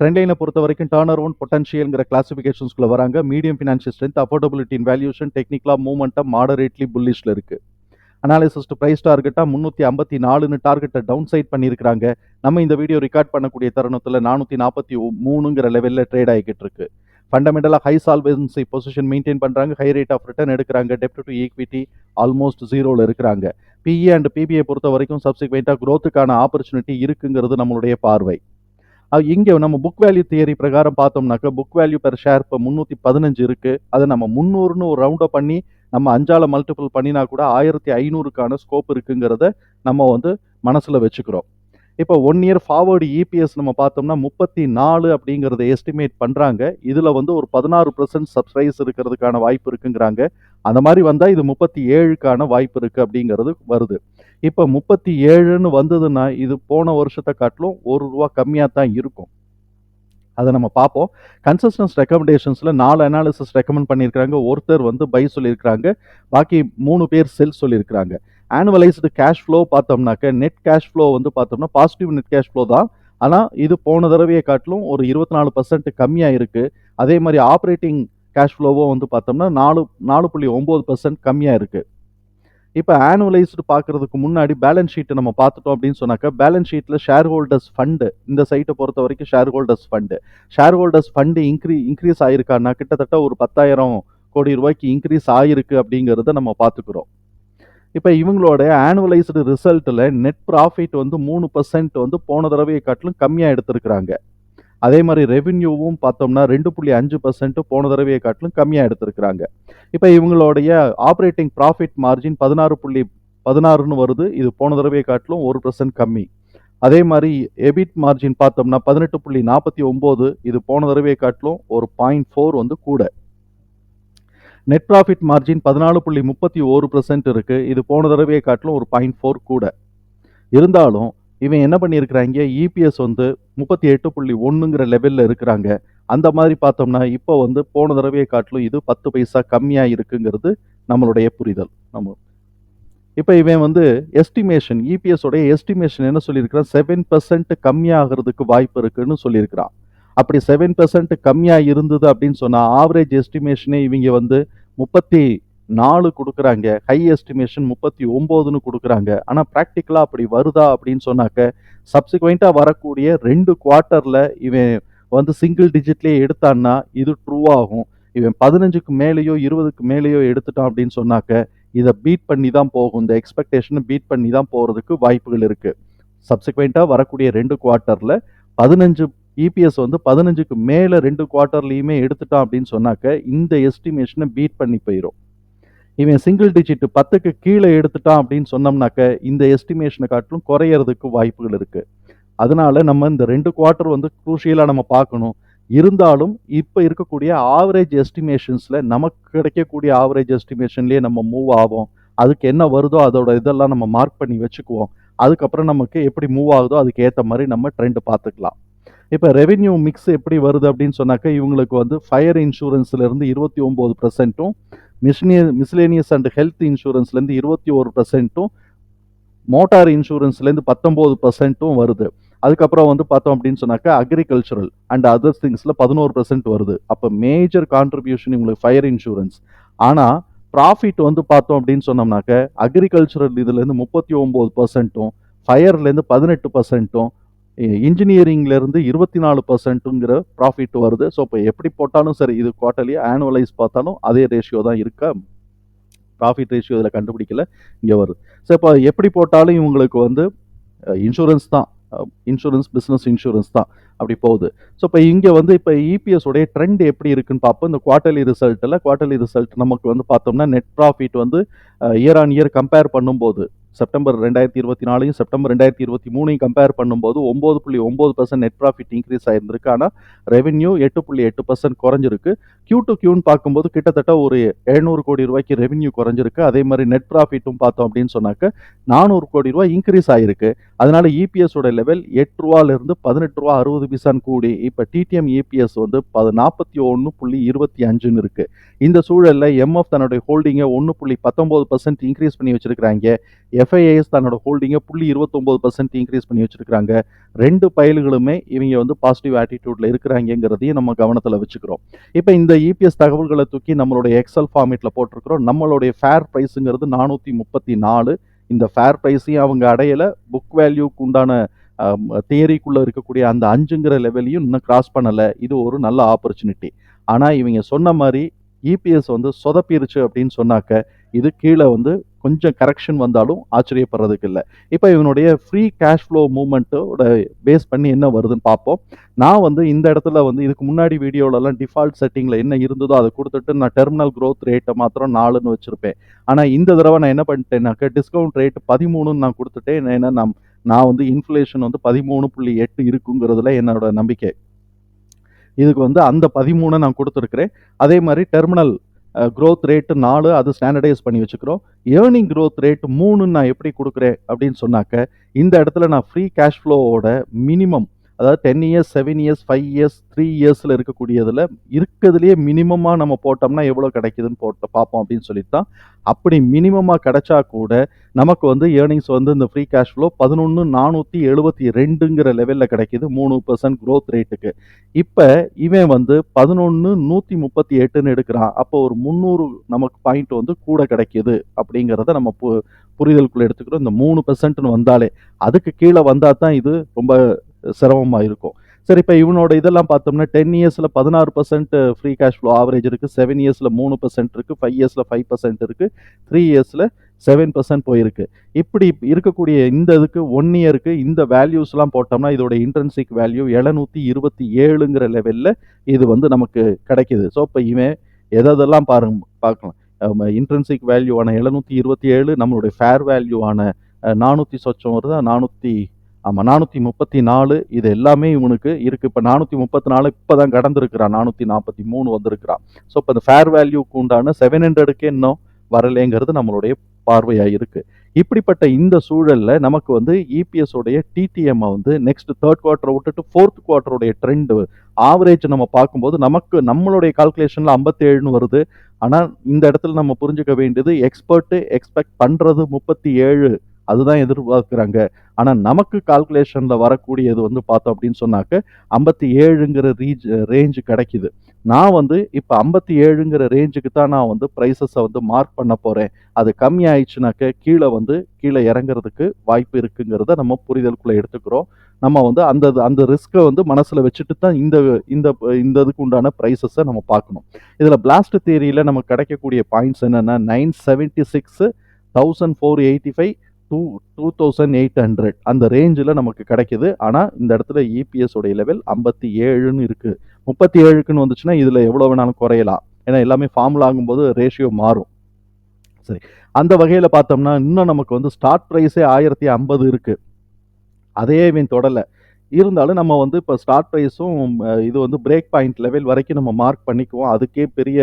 Trend லைனை பொறுத்த வரைக்கும் டர்னர் ஒன் பொட்டன்ஷியல்ங்கிற கிளாசிஃபிகேஷன்ஸ்குள்ளே வராங்க. Medium financial strength affordability in valuation டெக்னிக்கலாக மூவ்மெண்ட்டாக மாடரேட்லி புல்லிஷில் இருக்குது அனாலிசிஸ் டு ப்ரைஸ் டார்கெட்டாக முந்நூற்றி ஐம்பத்தி நாலுன்னு டார்கெட்டை டவுன் சைட் பண்ணியிருக்காங்க நம்ம இந்த வீடியோ ரெக்கார்ட் பண்ணக்கூடிய தருணத்தில் நானூற்றி நாற்பத்தி மூணுங்கிற லெவலில் ட்ரேட் ஆகிக்கிட்டு இருக்கு. ஃபண்டமெண்டலாக ஹை சால்வன்சி பொசிஷன் மெயின்டைன் பண்ணுறாங்க ஹை ரேட் ஆஃப் ரிட்டர்ன் எடுக்கிறாங்க. டெப்ட் டு ஈக்விட்டி ஆல்மோஸ்ட் ஜீரோவில் இருக்கிறாங்க. பிஇ அண்ட் பிபிஐ பொறுத்த வரைக்கும் சப்சிக்வெண்ட்டாக க்ரோத்துக்கான ஆப்பர்ச்சுனிட்டி இருக்குங்கிறது நம்மளுடைய பார்வை. இங்கே நம்ம புக் வேல்யூ தியரி பிரகாரம் பார்த்தோம்னாக்க புக் வேல்யூ பெர் ஷேர் இப்போ முந்நூற்றி பதினஞ்சு இருக்குது அதை நம்ம முந்நூறுன்னு ஒரு ரவுண்டப் பண்ணி நம்ம அஞ்சால் மல்டிபிள் பண்ணினா கூட ஆயிரத்தி ஐநூறுக்கான ஸ்கோப் இருக்குங்கிறத நம்ம வந்து மனசில் வச்சுக்கிறோம். இப்போ ஒன் இயர் ஃபார்வர்டு இபிஎஸ் நம்ம பார்த்தோம்னா முப்பத்தி நாலு அப்படிங்கிறத எஸ்டிமேட் பண்ணுறாங்க இதில் வந்து ஒரு பதினாறு பர்சன்ட் சப்ஸ்கிரைஸ் இருக்கிறதுக்கான வாய்ப்பு இருக்குங்கிறாங்க. அந்த மாதிரி வந்தால் இது முப்பத்தி ஏழுக்கான வாய்ப்பு இருக்குது அப்படிங்கிறது வருது. இப்போ முப்பத்தி ஏழுன்னு வந்ததுன்னா இது போன வருஷத்தை காட்டிலும் ஒரு ரூபா கம்மியாக தான் இருக்கும். அதை நம்ம பார்ப்போம். கன்சிஸ்டன்ஸ் ரெக்கமெண்டேஷன்ஸில் நாலு அனாலிசிஸ் ரெக்கமெண்ட் பண்ணியிருக்காங்க ஒருத்தர் வந்து பை சொல்லியிருக்கிறாங்க. பாக்கி மூணு பேர் செல் சொல்லியிருக்கிறாங்க. ஆனுவலைஸ்டு கேஷ் ஃப்ளோ பார்த்தோம்னாக்க நெட் கேஷ் ஃப்ளோ வந்து பார்த்தோம்னா பாசிட்டிவ் நெட் கேஷ் ஃப்ளோ தான். ஆனால் இது போன தடவையை காட்டிலும் ஒரு இருபத்தி நாலு பர்சன்ட் கம்மியாக இருக்குது அதே மாதிரி ஆப்ரேட்டிங் கேஷ் ஃப்ளோவும் வந்து பார்த்தோம்னா நாலு நாலு புள்ளி ஒம்பது பர்சன்ட் கம்மியாக இருக்குது இப்போ ஆனுவலைஸ்டு பார்க்கறதுக்கு முன்னாடி பேலன்ஸ் ஷீட்டை நம்ம பார்த்துட்டோம் அப்படின்னு சொன்னாக்கா பேலன்ஸ் ஷீட்டில் ஷேர் ஹோல்டர்ஸ் ஃபண்டு இந்த சைட்டை பொறுத்த வரைக்கும் share holders fund share holders fund இன்க்ரீ increase ஆயிருக்கான்னா கிட்டத்தட்ட ஒரு பத்தாயிரம் கோடி ரூபாய்க்கு இன்க்ரீஸ் ஆகிருக்கு அப்படிங்கிறத நம்ம பார்த்துக்கிறோம். இப்போ இவங்களோட ஆனுவலைஸ்டு ரிசல்ட்டில் நெட் ப்ராஃபிட் வந்து மூணு பர்சன்ட் வந்து போன தடவையை காட்டிலும் கம்மியாக எடுத்திருக்கிறாங்க. அதே மாதிரி ரெவென்யூவும் பார்த்தோம்னா ரெண்டு புள்ளி அஞ்சு பர்சன்ட் போன தடவையை காட்டிலும் கம்மியாக எடுத்திருக்கிறாங்க. இப்போ இவங்களுடைய ஆப்ரேட்டிங் ப்ராஃபிட் மார்ஜின் பதினாறு புள்ளி பதினாறுன்னு வருது. இது போன தடவையை காட்டிலும் ஒரு பர்சன்ட் கம்மி. அதே மாதிரி எபிட் மார்ஜின் பார்த்தோம்னா பதினெட்டு புள்ளி நாற்பத்தி ஒம்பது இது போன தடவையை காட்டிலும் ஒரு பாயிண்ட் ஃபோர் வந்து கூட. நெட் ப்ராஃபிட் மார்ஜின் பதினாலு புள்ளி முப்பத்தி ஒரு பர்சன்ட் இருக்குது இது போன தடவையை காட்டிலும் ஒரு பாயிண்ட் ஃபோர் கூட. இருந்தாலும் இவன் என்ன பண்ணியிருக்கிறாங்க? இபிஎஸ் வந்து முப்பத்தி எட்டு புள்ளி ஒன்றுங்கிற லெவலில் இருக்கிறாங்க. அந்த மாதிரி பார்த்தோம்னா இப்போ வந்து போன தடவையை காட்டிலும் இது பத்து பைசா கம்மியாக இருக்குங்கிறது நம்மளுடைய புரிதல். நம்ம இப்போ இவன் வந்து எஸ்டிமேஷன் இபிஎஸோடைய எஸ்டிமேஷன் என்ன சொல்லியிருக்கிறான்? செவன் பர்சன்ட் கம்மியாகிறதுக்கு வாய்ப்பு இருக்குன்னு சொல்லியிருக்கிறான். அப்படி செவன் பர்சன்ட் கம்மியாக இருந்தது அப்படின்னு சொன்னால் ஆவரேஜ் எஸ்டிமேஷனே இவங்க வந்து முப்பத்தி நாலு கொடுக்குறாங்க ஹை எஸ்டிமேஷன் முப்பத்தி ஒம்போதுன்னு கொடுக்குறாங்க. ஆனால் ப்ராக்டிக்கலாக அப்படி வருதா அப்படின்னு சொன்னாக்க சப்சிக்வெண்ட்டாக வரக்கூடிய ரெண்டு குவார்ட்டரில் இவன் வந்து சிங்கிள் டிஜிட்லேயே எடுத்தான்னா இது ட்ரூ ஆகும். இவன் பதினஞ்சுக்கு மேலேயோ இருபதுக்கு மேலேயோ எடுத்துட்டான் அப்படின்னு சொன்னாக்க இதை பீட் பண்ணி தான் போகும். இந்த எக்ஸ்பெக்டேஷனை பீட் பண்ணி தான் போகிறதுக்கு வாய்ப்புகள் இருக்குது சப்சிக்வெண்ட்டாக வரக்கூடிய ரெண்டு குவார்ட்டரில் பதினஞ்சு இபிஎஸ் வந்து பதினஞ்சுக்கு மேலே ரெண்டு குவார்ட்டர்லேயுமே எடுத்துட்டான் அப்படின்னு சொன்னாக்க இந்த எஸ்டிமேஷனை பீட் பண்ணி போயிடும் இவன் சிங்கிள் டிஜிட் பத்துக்கு கீழே எடுத்துட்டான் அப்படின்னு சொன்னோம்னாக்க இந்த எஸ்டிமேஷனை காட்டிலும் குறையறதுக்கு வாய்ப்புகள் இருக்குது அதனால நம்ம இந்த ரெண்டு குவார்ட்டர் வந்து குரூஷியலாக நம்ம பார்க்கணும். இருந்தாலும் இப்போ இருக்கக்கூடிய ஆவரேஜ் எஸ்டிமேஷன்ஸில் நமக்கு கிடைக்கக்கூடிய ஆவரேஜ் எஸ்டிமேஷன்லேயே நம்ம மூவ் ஆகும் அதுக்கு என்ன வருதோ அதோட இதெல்லாம் நம்ம மார்க் பண்ணி வச்சுக்குவோம். அதுக்கப்புறம் நமக்கு எப்படி மூவ் ஆகுதோ அதுக்கு ஏற்ற மாதிரி நம்ம ட்ரெண்ட் பார்த்துக்கலாம். இப்போ ரெவென்யூ மிக்ஸ் எப்படி வருது அப்படின்னு சொன்னாக்க இவங்களுக்கு வந்து ஃபயர் இன்சூரன்ஸ்லேருந்து இருபத்தி ஒம்பது பர்சன்ட்டும் மிஷினிய மிஸ்லேனியஸ் அண்ட் ஹெல்த் இன்சூரன்ஸ்லேருந்து இருபத்தி ஒரு பர்சன்ட்டும் மோட்டார் இன்சூரன்ஸ்லேருந்து பத்தொம்போது பர்சன்ட்டும் வருது. அதுக்கப்புறம் வந்து பார்த்தோம் அப்படின்னு சொன்னாக்கா அக்ரிகல்ச்சரல் அண்ட் அதர் திங்ஸில் பதினோரு பர்சன்ட் வருது. அப்போ மேஜர் கான்ட்ரிபியூஷன் இவங்களுக்கு ஃபயர் இன்சூரன்ஸ் ஆனால் ப்ராஃபிட் வந்து பார்த்தோம் அப்படின்னு சொன்னோம்னாக்க அக்ரிகல்ச்சரல் இதுலேருந்து முப்பத்தி ஒம்பது பர்சன்ட்டும் ஃபயர்லேருந்து பதினெட்டு பர்சன்ட்டும் இன்ஜினியரிங்லேருந்து இருபத்தி நாலு பர்சன்ட்டுங்கிற ப்ராஃபிட் வருது. ஸோ இப்போ எப்படி போட்டாலும் சரி இது குவார்ட்டர்லி ஆனுவலைஸ் பார்த்தாலும் அதே ரேஷியோ தான் இருக்கா? ப்ராஃபிட் ரேஷியோ இதில் கண்டுபிடிக்கல இங்கே வருது. ஸோ இப்போ எப்படி போட்டாலும் இவங்களுக்கு வந்து இன்சூரன்ஸ் தான். இன்சூரன்ஸ் பிஸ்னஸ் இன்சூரன்ஸ் தான் அப்படி போகுது. ஸோ இப்போ இங்கே வந்து இப்போ இபிஎஸ் உடைய ட்ரெண்ட் எப்படி இருக்குன்னு பார்ப்போம். இந்த குவார்ட்டர்லி ரிசல்ட்டில் குவார்ட்டர்லி ரிசல்ட் நமக்கு வந்து பார்த்தோம்னா நெட் ப்ராஃபிட் வந்து இயர் ஆன் இயர் கம்பேர் பண்ணும்போது செப்டம்பர் ரெண்டாயிரத்தி இருபத்தி நாலையும் செப்டம்பர் ரெண்டாயிரத்தி இருபத்தி மூணையும் கம்பேர் பண்ணும்போது ஒம்பது புள்ளி ஒம்பது பர்சன்ட் நெட் ப்ராஃபிட் இன்க்ரீஸ் ஆயிருந்திருக்கு. ஆனால் ரெவென்யூ எட்டு புள்ளி எட்டு பர்சன்ட் குறைஞ்சிருக்கு. கியூ டு கியூன்னு பார்க்கும்போது கிட்டத்தட்ட ஒரு எழுநூறு கோடி ரூபாய்க்கு ரெவென்யூ குறைஞ்சிருக்கு. அதே மாதிரி நெட் ப்ராஃபிட்டும் பார்த்தோம் அப்படின்னு சொன்னாக்க நானூறு கோடி ரூபாய் இன்க்ரீஸ் ஆயிருக்கு. அதனால இபிஎஸோட லெவல் எட்டு ரூபாலிருந்து பதினெட்டு ரூபா அறுபது பைசான்னு கூடி. இப்போ டிடிஎம் இபிஎஸ் வந்து பது நாற்பத்தி ஒன்று புள்ளி இருபத்தி அஞ்சுன்னு இருக்கு. இந்த சூழலில் எம்எஃப் தன்னுடைய ஹோல்டிங்கை ஒன்று புள்ளி பத்தொம்போது பர்சன்ட் இன்க்ரீஸ் பண்ணி வச்சிருக்கிறாங்க. எஃப்ஐஏஎஸ் தன்னோட ஹோல்டிங்கை புள்ளி இருபத்தொம்போது பர்சன்ட் இன்க்ரீஸ் பண்ணி வச்சுருக்காங்க ரெண்டு பயல்களுமே இவங்க வந்து பாசிட்டிவ் ஆட்டிடியூட்ல இருக்கிறாங்கிறதையும் நம்ம கவனத்தில் வச்சுக்கிறோம். இப்போ இந்த இபிஎஸ் தகவல்களை தூக்கி நம்மளுடைய எக்ஸல் ஃபார்மேட்டில் போட்டிருக்கிறோம். நம்மளுடைய ஃபேர் ப்ரைஸுங்கிறது நானூற்றி முப்பத்தி நாலு. இந்த ஃபேர் ப்ரைஸையும் அவங்க அடையலை. புக் வேல்யூக்கு உண்டான தியரிக்குள்ளே இருக்கக்கூடிய அந்த அஞ்சுங்கிற லெவலையும் இன்னும் கிராஸ் பண்ணலை. இது ஒரு நல்ல ஆப்பர்ச்சுனிட்டி ஆனால் இவங்க சொன்ன மாதிரி இபிஎஸ் வந்து சொதப்பிருச்சு அப்படின்னு சொன்னாக்க இது கீழே வந்து கொஞ்சம் கரெக்ஷன் வந்தாலும் ஆச்சரியப்படுறதுக்கு இல்லை. இப்போ இவனுடைய ஃப்ரீ கேஷ் ஃப்ளோ மூமெண்ட்டோட பேஸ் பண்ணி என்ன வருதுன்னு பார்ப்போம். நான் வந்து இந்த இடத்துல வந்து இதுக்கு முன்னாடி வீடியோலலாம் டிஃபால்ட் செட்டிங்கில் என்ன இருந்ததோ அதை கொடுத்துட்டு நான் டெர்மினல் க்ரோத் ரேட்டை மாத்திரம் நாலுன்னு வச்சுருப்பேன். ஆனால் இந்த தடவை நான் என்ன பண்ணிட்டேன்னாக்க டிஸ்கவுண்ட் ரேட் பதிமூணுன்னு நான் கொடுத்துட்டேன். ஏன்னா நான் நான் வந்து இன்ஃப்ளேஷன் வந்து பதிமூணு புள்ளி எட்டு இருக்குங்கிறதுல என்னோட நம்பிக்கை. இதுக்கு வந்து அந்த பதிமூணை நான் கொடுத்துருக்குறேன். அதே மாதிரி டெர்மினல் க்ரோத் ரேட்டு நாலு அது ஸ்டாண்டர்டைஸ் பண்ணி வச்சுக்கிறோம். ஏர்னிங் க்ரோத் ரேட் மூணுன்னு நான் எப்படி கொடுக்குறேன் அப்படின்னு சொன்னாக்க இந்த இடத்துல நான் ஃப்ரீ கேஷ் ஃப்ளோவோட மினிமம் அதாவது ten years seven years five years three இயர்ஸில் இருக்கக்கூடியதில் இருக்கிறதுலையே மினிமமாக நம்ம போட்டோம்னா எவ்வளோ கிடைக்குதுன்னு போட்டு பார்ப்போம் அப்படின்னு சொல்லிட்டு தான் அப்படி மினிமமாக கிடைச்சா கூட நமக்கு வந்து ஏர்னிங்ஸ் வந்து இந்த ஃப்ரீ கேஷ் ஃப்ளோ பதினொன்று நானூற்றி எழுபத்தி ரெண்டுங்கிற லெவலில் கிடைக்குது மூணு பர்சன்ட் க்ரோத் ரேட்டுக்கு இப்போ இவன் வந்து பதினொன்று நூற்றி முப்பத்தி எட்டுன்னு எடுக்கிறான். அப்போ ஒரு முந்நூறு நமக்கு பாயிண்ட் வந்து கூட கிடைக்கிது அப்படிங்கிறத நம்ம பு புரிதலுக்குள்ள எடுத்துக்கிறோம். இந்த மூணு பெர்சன்ட்னு வந்தாலே அதுக்கு கீழே வந்தால் தான் இது ரொம்ப சிரமமாக இருக்கும். சரி இப்போ இவனோட இதெல்லாம் பார்த்தோம்னா டென் இயர்ஸில் பதினாறு percent free cash flow average இருக்குது செவன் இயர்ஸில் மூணு பர்சன்ட் இருக்குது ஃபைவ் இயர்ஸில் ஃபைவ் பர்சன்ட் இருக்குது த்ரீ இயர்ஸில் செவன் பர்சன்ட் போயிருக்கு. இப்படி இருக்கக்கூடிய இந்த இதுக்கு ஒன் இயருக்கு இந்த வேல்யூஸ்லாம் போட்டோம்னா இதோட இன்ட்ரென்சிக் வேல்யூ எழுநூற்றி இருபத்தி ஏழுங்கிற லெவலில் இது வந்து நமக்கு கிடைக்கிது. ஸோ இப்போ இவன் எதெல்லாம் பாருங்க பார்க்கலாம். இன்ட்ரென்சிக் வேல்யூவான எழுநூற்றி இருபத்தி ஏழு நம்மளுடைய ஃபேர் வேல்யூவான நானூற்றி சொச்சம் வருதா? நானூற்றி ஆமாம் நானூற்றி முப்பத்தி நாலு இது எல்லாமே இவனுக்கு இருக்குது இப்போ நானூற்றி முப்பத்தி நாலு இப்போ தான் கடந்திருக்கிறான் நானூற்றி நாற்பத்தி மூணு வந்திருக்கிறான் ஸோ இப்போ இந்த ஃபேர் வேல்யூக்கு உண்டான செவன் ஹண்ட்ரடுக்கே இன்னும் வரலைங்கிறது நம்மளுடைய பார்வையாக இருக்குது இப்படிப்பட்ட இந்த சூழலில் நமக்கு வந்து இபிஎஸ் உடைய டிடிஎம்மை வந்து நெக்ஸ்ட் தேர்ட் குவார்ட்டரை விட்டுட்டு ஃபோர்த் குவார்ட்டருடைய ட்ரெண்டு ஆவரேஜ் நம்ம பார்க்கும்போது நமக்கு நம்மளுடைய கால்குலேஷனில் ஐம்பத்தேழுன்னு வருது. ஆனால் இந்த இடத்துல நம்ம புரிஞ்சுக்க வேண்டியது எக்ஸ்பர்ட்டு எக்ஸ்பெக்ட் பண்ணுறது முப்பத்தி ஏழு அதுதான் எதிர்பார்க்குறாங்க. ஆனால் நமக்கு கால்குலேஷனில் வரக்கூடியது வந்து பார்த்தோம் அப்படின்னு சொன்னாக்க ஐம்பத்தி ஏழுங்கிற ரீஜ் ரேஞ்சு கிடைக்குது. நான் வந்து இப்போ ஐம்பத்தி ஏழுங்கிற ரேஞ்சுக்கு தான் நான் வந்து ப்ரைஸஸை வந்து மார்க் பண்ண போகிறேன் அது கம்மி ஆயிடுச்சுனாக்க கீழே வந்து கீழே இறங்குறதுக்கு வாய்ப்பு இருக்குங்கிறத நம்ம புரிதலுக்குள்ளே எடுத்துக்கிறோம். நம்ம வந்து அந்த அந்த ரிஸ்க்கை வந்து மனசில் வச்சுட்டு தான் இந்த இந்த இந்த இதுக்கு உண்டான ப்ரைஸஸை நம்ம பார்க்கணும். இதில் பிளாஸ்ட் தேரியில் நமக்கு கிடைக்கக்கூடிய பாயிண்ட்ஸ் என்னென்னா nine seventy six thousand four eighty five two two thousand eight hundred அந்த ரேஞ்சில் நமக்கு கிடைக்கிது. ஆனால் இந்த இடத்துல இபிஎஸ் உடைய லெவல் ஐம்பத்தி ஏழுன்னு இருக்குது முப்பத்தி ஏழுக்குன்னு வந்துச்சுன்னா இதில் எவ்வளோ வேணாலும் குறையலாம். ஏன்னா எல்லாமே ஃபார்முலா ஆகும்போது ரேஷியோ மாறும். சரி. அந்த வகையில் பார்த்தோம்னா இன்னும் நமக்கு வந்து ஸ்டார்ட் ப்ரைஸே ஆயிரத்தி ஐம்பது இருக்குது அதே இவன் தொடலை. இருந்தாலும் நம்ம வந்து இப்போ ஸ்டார்ட் ப்ரைஸும் இது வந்து பிரேக் பாயிண்ட் லெவல் வரைக்கும் நம்ம மார்க் பண்ணிக்குவோம். அதுக்கே பெரிய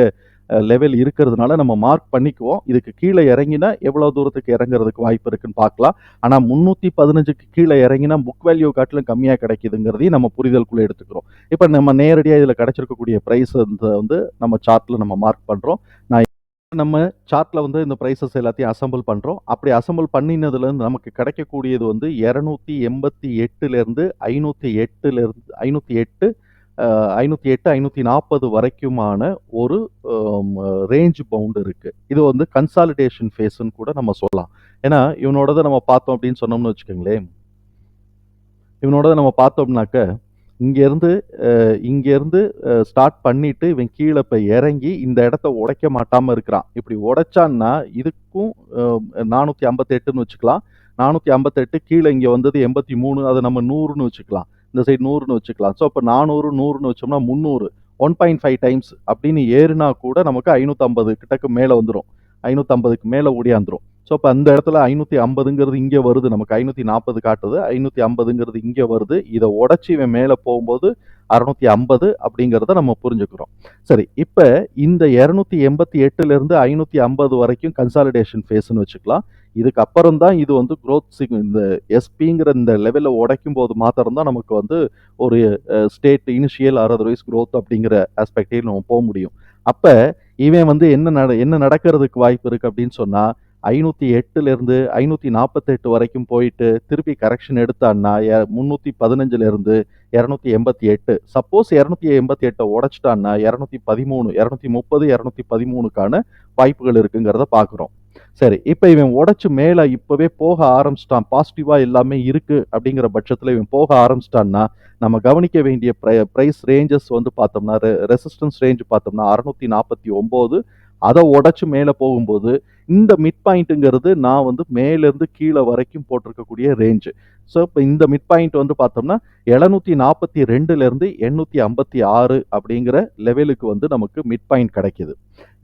லெவல் இருக்கிறதுனால நம்ம மார்க் பண்ணிக்குவோம். இதுக்கு கீழே இறங்கினா எவ்வளோ தூரத்துக்கு இறங்குறதுக்கு வாய்ப்பு இருக்குன்னு பார்க்கலாம். ஆனால் முந்நூற்றி பதினஞ்சுக்கு கீழே இறங்கினா புக் வேல்யூ காட்டிலும் கம்மியாக கிடைக்குதுங்கிறதையும் நம்ம புரிதலுக்குள்ளே எடுத்துக்கிறோம். இப்போ நம்ம நேரடியாக இதில் கிடைச்சிருக்கக்கூடிய ப்ரைஸ் வந்து நம்ம சார்ட்டில் நம்ம மார்க் பண்ணுறோம் நான் நம்ம சார்ட்டில் வந்து இந்த ப்ரைஸஸ் எல்லாத்தையும் அசம்பிள் பண்ணுறோம் அப்படி அசம்பிள் பண்ணினதுலேருந்து நமக்கு கிடைக்கக்கூடியது வந்து இரநூத்தி எண்பத்தி எட்டுலேருந்து ஐநூற்றி எட்டுலேருந்து ஐநூற்றி எட்டு ஐநூற்றி எட்டு ஐநூற்றி நாற்பது வரைக்குமான ஒரு ரேஞ்ச் பவுண்டு இருக்குது இது வந்து கன்சாலிடேஷன் ஃபேஸ்ன்னு கூட நம்ம சொல்லலாம். ஏன்னா இவனோடதை நம்ம பார்த்தோம் அப்படின்னு சொன்னோம்னு வச்சுக்கோங்களேன். இவனோட நம்ம பார்த்தோம்னாக்க இங்கேருந்து இங்கேருந்து ஸ்டார்ட் பண்ணிட்டு இவன் கீழே இப்போ இறங்கி இந்த இடத்த உடைக்க மாட்டாமல் இருக்கிறான். இப்படி உடைச்சான்னா இதுக்கும் நானூற்றி ஐம்பத்தெட்டுன்னு வச்சுக்கலாம். நானூற்றி ஐம்பத்தெட்டு கீழே இங்கே வந்தது எண்பத்தி மூணு அதை நம்ம நூறுன்னு வச்சுக்கலாம். இந்த சைடு நூறுன்னு வச்சுக்கலாம். ஸோ அப்போ நானூறு நூறுன்னு வச்சோம்னா முந்நூறு. ஒன் பாயிண்ட் ஃபைவ் டைம்ஸ் அப்படின்னு ஏறுனா கூட நமக்கு ஐநூற்றம்பது கிட்டக்கு மேலே வந்துடும் ஐநூற்றம்பதுக்கு மேலே ஓடியாந்துரும். ஸோ இப்போ அந்த இடத்துல ஐநூற்றி ஐம்பதுங்கிறது இங்கே வருது. நமக்கு ஐநூற்றி நாற்பது காட்டுது. ஐநூற்றி ஐம்பதுங்கிறது இங்கே வருது. இதை உடச்சி இவன் மேலே போகும்போது அறுநூத்தி ஐம்பது அப்படிங்கிறத நம்ம புரிஞ்சுக்கிறோம். சரி இப்போ இந்த இரநூத்தி எண்பத்தி எட்டுலேருந்து ஐநூற்றி ஐம்பது வரைக்கும் கன்சாலிடேஷன் ஃபேஸ்னு வச்சுக்கலாம். இதுக்கு அப்புறம் தான் இது வந்து க்ரோத் சிக் இந்த எஸ்பிங்கிற இந்த லெவலில் உடைக்கும் போது மாத்திரம் தான் நமக்கு வந்து ஒரு state initial or otherwise growth அப்படிங்கிற ஆஸ்பெக்டையும் நம்ம போக முடியும். அப்போ இவன் வந்து என்ன நட என்ன நடக்கிறதுக்கு வாய்ப்பு இருக்குது அப்படின்னு சொன்னால் ஐநூற்றி எட்டுலேருந்து ஐநூற்றி நாற்பத்தெட்டு வரைக்கும் போயிட்டு திருப்பி கரெக்ஷன் எடுத்தான்னா முந்நூற்றி பதினஞ்சுலேருந்து இரநூத்தி எண்பத்தி எட்டு. சப்போஸ் இரநூத்தி எண்பத்தி எட்டை உடச்சிட்டான்னா இரநூத்தி பதிமூணு இரநூத்தி முப்பது இரநூத்தி பதிமூணுக்கான வாய்ப்புகள் இருக்குங்கிறத பார்க்குறோம் சரி இப்போ இவன் உடச்சி மேலே இப்போவே போக ஆரம்பிச்சிட்டான். பாசிட்டிவாக எல்லாமே இருக்குது அப்படிங்கிற பட்சத்தில் இவன் போக ஆரம்பிச்சிட்டான்னா நம்ம கவனிக்க வேண்டிய ப்ரை ப்ரைஸ் ரேஞ்சஸ் வந்து பார்த்தோம்னா ரெசிஸ்டன்ஸ் ரேஞ்ச் பார்த்தோம்னா அறுநூத்தி நாற்பத்தி ஒம்பது அதை உடச்சி மேலே போகும்போது இந்த மிட் பாயிண்ட்டுங்கிறது நான் வந்து மேலேருந்து கீழே வரைக்கும் போட்டிருக்கக்கூடிய ரேஞ்சு ஸோ இப்போ இந்த மிட் பாயிண்ட் வந்து பார்த்தோம்னா எழுநூற்றி நாற்பத்தி ரெண்டுலேருந்து எண்ணூற்றி ஐம்பத்தி ஆறு அப்படிங்கிற லெவலுக்கு வந்து நமக்கு மிட் பாயிண்ட் கிடைக்கிது.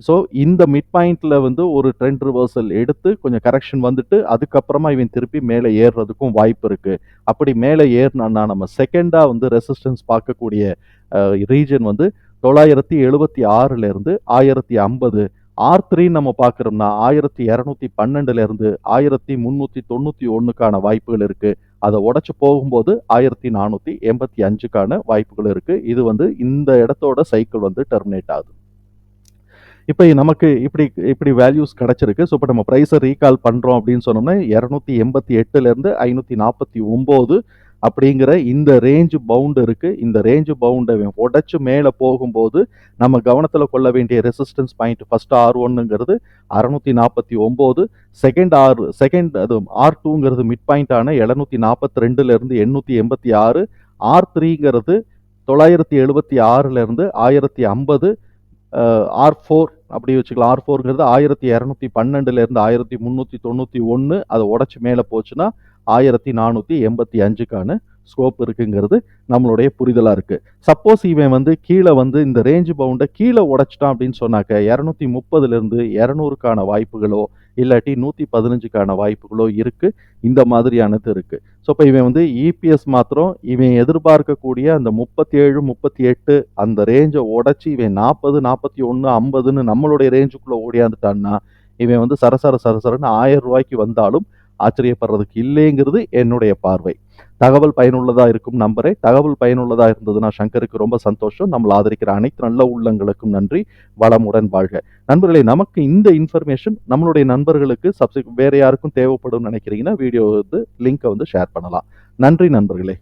ஸோ இந்த மிட் பாயிண்டில் வந்து ஒரு ட்ரெண்ட் ரிவர்சல் எடுத்து கொஞ்சம் கரெக்ஷன் வந்துட்டு அதுக்கப்புறமா இவன் திருப்பி மேலே ஏறுறதுக்கும் வாய்ப்பு இருக்குது அப்படி மேலே ஏறினான்னா நம்ம செகண்டாக வந்து ரெசிஸ்டன்ஸ் பார்க்கக்கூடிய ரீஜன் வந்து தொள்ளாயிரத்தி எழுபத்தி ஆறுலேருந்து ஆயிரத்தி ஐம்பது ஆர் த்ரீ நம்ம பார்க்குறோம்னா ஆயிரத்தி இரநூத்தி பன்னெண்டுலேருந்து ஆயிரத்தி முந்நூற்றி தொண்ணூற்றி ஒன்றுக்கான வாய்ப்புகள் இருக்குது அதை உடச்சி போகும்போது ஆயிரத்தி நானூற்றி எண்பத்தி அஞ்சுக்கான வாய்ப்புகள் இருக்குது இது வந்து இந்த இடத்தோட சைக்கிள் வந்து டெர்மினேட் ஆகுது. இப்போ நமக்கு இப்படி இப்படி வேல்யூஸ் கிடச்சிருக்கு. ஸோ இப்போ நம்ம ப்ரைஸை ரீகால் பண்ணுறோம் அப்படின்னு சொன்னோம்னா இரநூத்தி எண்பத்தி எட்டுலேருந்து ஐநூற்றி நாற்பத்தி ஒம்பது அப்படிங்கிற இந்த ரேஞ்சு பவுண்டு இருக்குது இந்த ரேஞ்சு பவுண்டை உடைச்சு மேலே போகும்போது நம்ம கவனத்தில் கொள்ள வேண்டிய ரெசிஸ்டன்ஸ் பாயிண்ட் ஃபர்ஸ்ட் ஆர் ஒன்னுங்கிறது அறுநூத்தி நாற்பத்தி ஒம்பது செகண்ட் ஆர் செகண்ட் அது ஆர் டூங்கிறது மிட் பாயிண்டான எழுநூத்தி நாற்பத்தி ரெண்டுலேருந்து எண்ணூற்றி எண்பத்தி ஆறு ஆர் த்ரீங்கிறது தொள்ளாயிரத்தி எழுபத்தி ஆறுலேருந்து ஆயிரத்தி ஐம்பது ஆர் ஃபோர் அப்படி வச்சுக்கலாம். ஆர் ஃபோருங்கிறது ஆயிரத்தி இரநூத்தி பன்னெண்டுலேருந்து ஆயிரத்தி முந்நூற்றி தொண்ணூற்றி ஒன்று அதை உடச்சி மேலே போச்சுன்னா ஆயிரத்தி நானூற்றி எண்பத்தி அஞ்சுக்கான ஸ்கோப் இருக்குங்கிறது நம்மளுடைய புரிதலாக இருக்குது சப்போஸ் இவன் வந்து கீழே வந்து இந்த ரேஞ்சு பவுண்டை கீழே உடைச்சிட்டான் அப்படின்னு சொன்னாக்க இரநூத்தி முப்பதுலேருந்து இரநூறுக்கான வாய்ப்புகளோ இல்லாட்டி நூற்றி பதினஞ்சுக்கான வாய்ப்புகளோ இருக்குது இந்த மாதிரியானது இருக்குது ஸோ இப்போ இவன் வந்து இபிஎஸ் மாத்திரம் இவன் எதிர்பார்க்கக்கூடிய அந்த முப்பத்தி ஏழு முப்பத்தி எட்டு அந்த ரேஞ்சை உடச்சி இவன் நாற்பது நாற்பத்தி ஒன்று ஐம்பதுன்னு நம்மளுடைய ரேஞ்சுக்குள்ளே ஓடியாந்துட்டான்னா இவன் வந்து சரசர சரசரன்னு ஆயிரம் ரூபாய்க்கு வந்தாலும் ஆச்சரியப்படுறதுக்கு இல்லைங்கிறது என்னுடைய பார்வை. தகவல் பயனுள்ளதாக இருக்கும் நம்பரே. தகவல் பயனுள்ளதாக இருந்ததுன்னா சங்கருக்கு ரொம்ப சந்தோஷம். நம்மளை ஆதரிக்கிற அனைத்து நல்ல உள்ளங்களுக்கும் நன்றி. வளமுடன் வாழ்க. நண்பர்களே நமக்கு இந்த இன்ஃபர்மேஷன் நம்மளுடைய நண்பர்களுக்கு சப்ஸ்கிரைப் வேற யாருக்கும் தேவைப்படும் நினைக்கிறீங்கன்னா வீடியோ வந்து லிங்கை வந்து ஷேர் பண்ணலாம். நன்றி நண்பர்களே.